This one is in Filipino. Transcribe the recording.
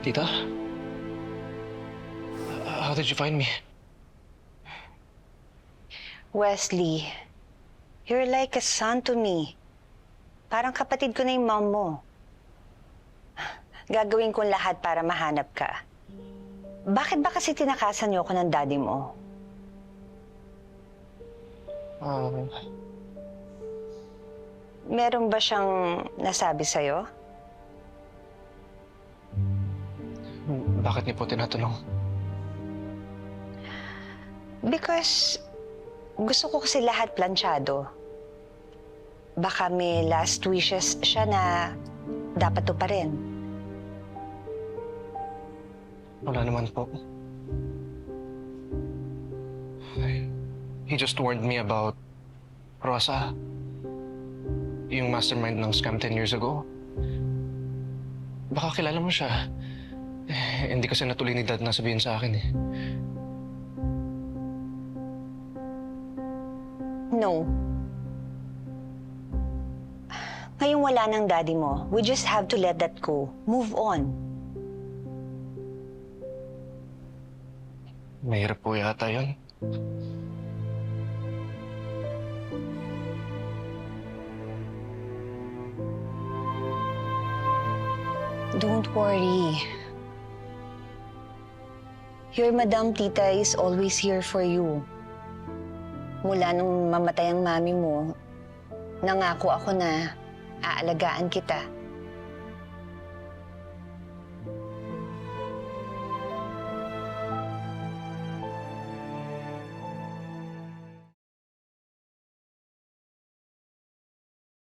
Tita? How did you find me? Wesley, you're like a son to me. Parang kapatid ko na yung mom mo. Gagawin kong lahat para mahanap ka. Bakit ba kasi tinakasan niyo ako ng daddy mo? Um, Meron ba siyang nasabi sa'yo? Bakit niyo po tinatanong? Because gusto ko kasi lahat planchado. Baka may last wishes siya na dapat to pa rin. Wala naman po. Ay, He just warned me about Rosa. Yung mastermind ng scam 10 years ago. Baka kilala mo siya. Eh, hindi kasi natuloy ni Dad na sabihin sa akin eh. No. Ngayong wala ng daddy mo, we just have to let that go. Move on. Mahirap po yata yun. Don't worry. Your Madam Tita is always here for you. Mula nung mamatay ang mami mo, nangako ako na aalagaan kita.